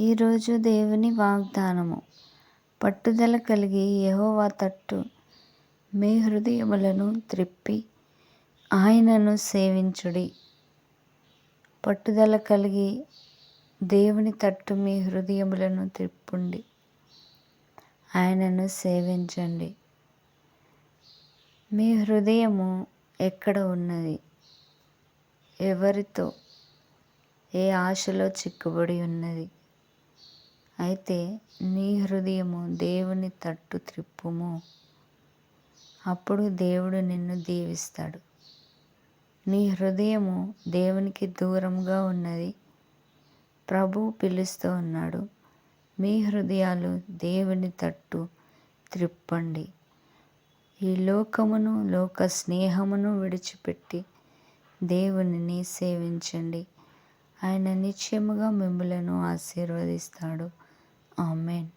ఈరోజు దేవుని వాగ్దానము. పట్టుదల కలిగి యహోవా తట్టు మీ హృదయములను త్రిప్పి ఆయనను సేవించుడి. పట్టుదల కలిగి దేవుని తట్టు మీ హృదయములను త్రిప్పుండి ఆయనను సేవించండి. మీ హృదయము ఎక్కడ ఉన్నది? ఎవరితో? ఏ ఆశలో చిక్కుబడి ఉన్నది? అయితే నీ హృదయము దేవుని తట్టు త్రిప్పుము. అప్పుడు దేవుడు నిన్ను దీవిస్తాడు. నీ హృదయము దేవునికి దూరంగా ఉన్నది. ప్రభు పిలుస్తూ ఉన్నాడు మీ హృదయాలు దేవుని తట్టు త్రిప్పండి. ఈ లోకమును లోక స్నేహమును విడిచిపెట్టి దేవునిని సేవించండి. ఆయన నిశ్చయముగా మిమ్మలను ఆశీర్వదిస్తాడు. Amen.